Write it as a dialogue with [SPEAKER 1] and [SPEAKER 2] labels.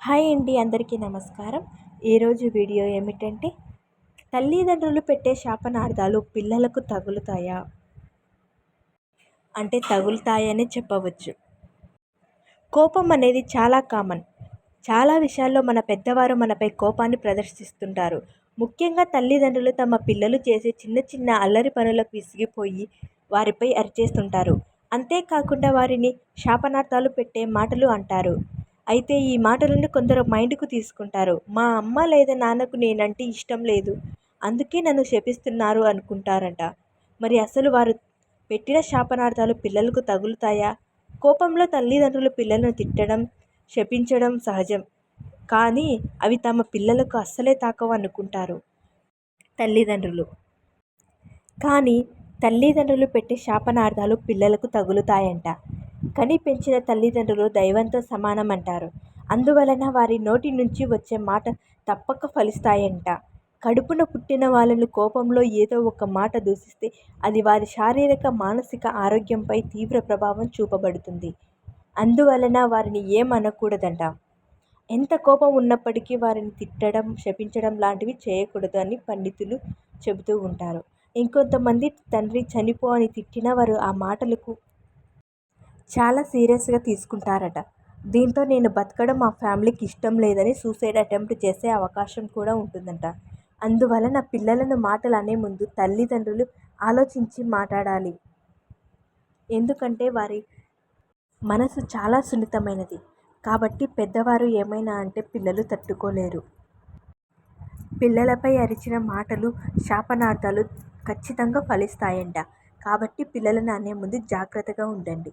[SPEAKER 1] Hi అండి అందరికీ నమస్కారం. ఈరోజు వీడియో ఏమిటంటే తల్లిదండ్రులు పెట్టే శాపనార్థాలు పిల్లలకు తగులుతాయా? అంటే తగులుతాయని చెప్పవచ్చు. కోపం అనేది చాలా కామన్. చాలా విషయాల్లో మన పెద్దవారు మనపై కోపాన్ని ప్రదర్శిస్తుంటారు. ముఖ్యంగా తల్లిదండ్రులు తమ పిల్లలు చేసే చిన్న చిన్న అల్లరి పనులకు విసిగిపోయి వారిపై అరిచేస్తుంటారు. అంతేకాకుండా వారిని శాపనార్థాలు పెట్టే మాటలు అంటారు. అయితే ఈ మాటలను కొందరు మైండ్కు తీసుకుంటారు. మా అమ్మ లేదా నాన్నకు నేనంటే ఇష్టం లేదు. అందుకే నన్ను శపిస్తున్నారు అనుకుంటారంట. మరి అసలు వారు పెట్టిన శాపనార్థాలు పిల్లలకు తగులుతాయా? కోపంలో తల్లిదండ్రులు పిల్లలను తిట్టడం శపించడం సహజం. కానీ అవి తమ పిల్లలకు అస్సలే తాకవు అనుకుంటారు తల్లిదండ్రులు. కానీ తల్లిదండ్రులు పెట్టే శాపనార్థాలు పిల్లలకు తగులుతాయంట. కని పెంచిన తల్లిదండ్రులు దైవంతో సమానం అంటారు అందువలన వారి నోటి నుంచి వచ్చే మాట తప్పక ఫలిస్తాయంట. కడుపున పుట్టిన వాళ్ళను కోపంలో ఏదో ఒక మాట దూషిస్తే అది వారి శారీరక మానసిక ఆరోగ్యంపై తీవ్ర ప్రభావం చూపబడుతుంది. అందువలన వారిని ఏమనకూడదంట. ఎంత కోపం ఉన్నప్పటికీ వారిని తిట్టడం శపించడం లాంటివి చేయకూడదు అని పండితులు చెబుతూ ఉంటారు. ఇంకొంతమంది తండ్రి చనిపో అని తిట్టిన వారు ఆ మాటలకు చాలా సీరియస్గా తీసుకుంటారట. దీంతో నేను బతకడం మా ఫ్యామిలీకి ఇష్టం లేదని సూసైడ్ అటెంప్ట్ చేసే అవకాశం కూడా ఉంటుందంట. అందువలన పిల్లలను మాటలు అనే ముందు తల్లిదండ్రులు ఆలోచించి మాట్లాడాలి. ఎందుకంటే వారి మనసు చాలా సున్నితమైనది. కాబట్టి పెద్దవారు ఏమైనా అంటే పిల్లలు తట్టుకోలేరు. పిల్లలపై అరిచిన మాటలు శాపనార్థాలు ఖచ్చితంగా ఫలిస్తాయంట. కాబట్టి పిల్లలను అనే ముందు జాగ్రత్తగా ఉండండి.